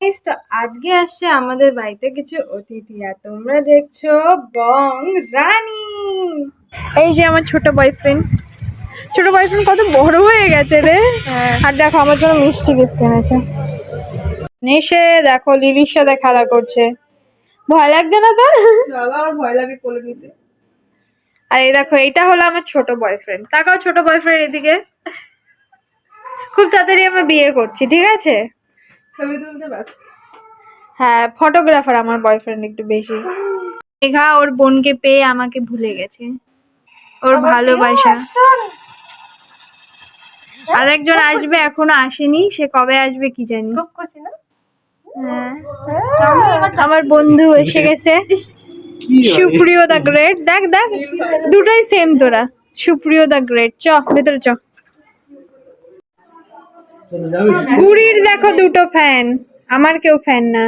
তো আজকে আসছে আমাদের বাড়িতে কিছু অতিথি আর তোমরা দেখছ বং রানী। এই যে আমার ছোট বয়ফ্রেন্ড ছোট বয়ফ্রেন্ড কত বড় হয়ে গেছে রে। আর দেখো আমার জন্য মিষ্টি গিফট এনেছে। নেশে দেখো লিলির সাথে খেলা করছে। ভয় লাগছে না তোর? বাবা আমার ভয় লাগে কোলে নিতে। আর এই দেখো এইটা হলো আমার ছোট বয়ফ্রেন্ড তাকাও ছোট বয়ফ্রেন্ড এদিকে। খুব তাড়াতাড়ি আমরা বিয়ে করছি ঠিক আছে? ছবি তুলতে ব্যাস হ্যাঁ ফটোগ্রাফার আমার বয়ফ্রেন্ড একটু বেশি। মেঘা ওর বোনকে পেয়ে আমাকে ভুলে গেছে। ওর ভালোবাসা। আর একজন আসবে এখনও আসেনি সে কবে আসবে কি জানি। না? হ্যাঁ। আমার বন্ধু এসে গেছে। সুপ্রিয় দা গ্রেট। দেখ দেখ। দুটোই সেম তোরা। সুপ্রিয় দা গ্রেট। চ ভেতরে চ। গুড়ির দেখো দুটো ফ্যান আমার কেউ ফ্যান না।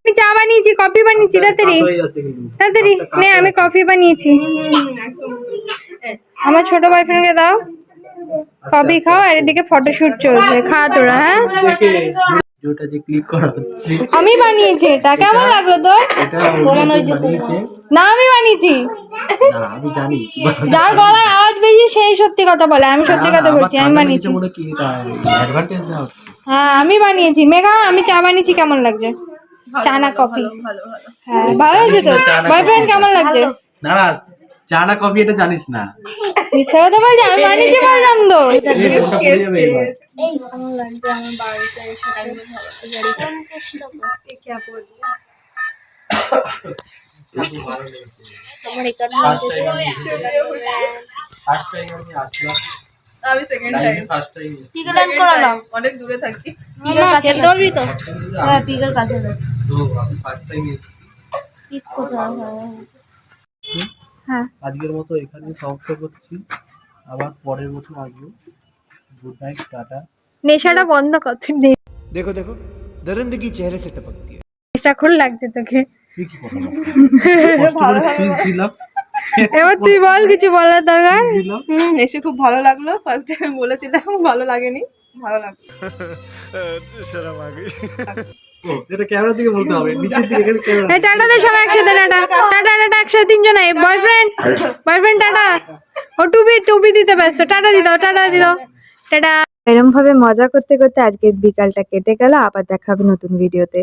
আমি চা বানিয়েছি কফি বানিয়েছি তাড়াতাড়ি। তাড়াতাড়ি। নে আমি কফি বানিয়েছি। আমার ছোট বয়ফ্রেন্ডকে দাও। কফি খাও আর এদিকে ফটোশুট চলছে খা তোরা হ্যাঁ? ভিডিওটা যে ক্লিক করা হচ্ছে। আমি বানিয়েছি এটা কেমন লাগল বানিয়েছে। না আমি বানিয়েছি। আমি জানি। যার গলার আওয়াজ বেশি সেই সত্যি কথা বলে আমি সত্যি কথা বলছি আমি বানিয়েছি। হ্যাঁ আমি বানিয়েছি। মেঘা আমি চা বানিয়েছি কেমন লাগছে? চা না কফি? ভালো ভালো হ্যাঁ ভালো হয়েছে তো? বয়ফ্রেন্ড কেমন লাগছে? না না চা না কফি এটা জানিস না। মিথ্যা কথা বলছি আমি বানিয়েছি বললাম তো ফার্স্ট টাইম আমি ফার্স্ট টাইম আমি আসলাম আমি সেকেন্ড টাইম লাইফে ফার্স্ট টাইম অনেক দূরে থাকি। তো। আমি ফার্স্ট টাইম হ্যাঁ হ্যাঁ। আজকের মতো এখানে সমাপ্ত করছি। আবার পরের বছর আসব। Good night tata. নেশাটা বন্ধ কর তুই দেখো দেখো দরন্দগি চেহারে সে টপকতি নেশাখোর লাগছে তোকে। এবার তুই বল কিছু বলার দরকার? হুম এসে খুব ভালো লাগল। ফার্স্ট টাইম বলেছিলাম ভালো লাগেনি। ভালো লাগছে। এটা ক্যামেরা দিকে বলতে হবে। নিচের দিকে ক্যামেরা টাটা দে সবাই একসাথে টাটা টাটা একসাথে তিনজন এই বয়ফ্রেন্ড বয়ফ্রেন্ড টাটা। ও টুপি টুপি দিতে ব্যস্ত। টাটা দি দাও টাটা দি দাও। টাটা। এরম ভাবে মজা করতে করতে আজকের বিকালটা কেটে গেল। আবার দেখা হবে নতুন ভিডিওতে।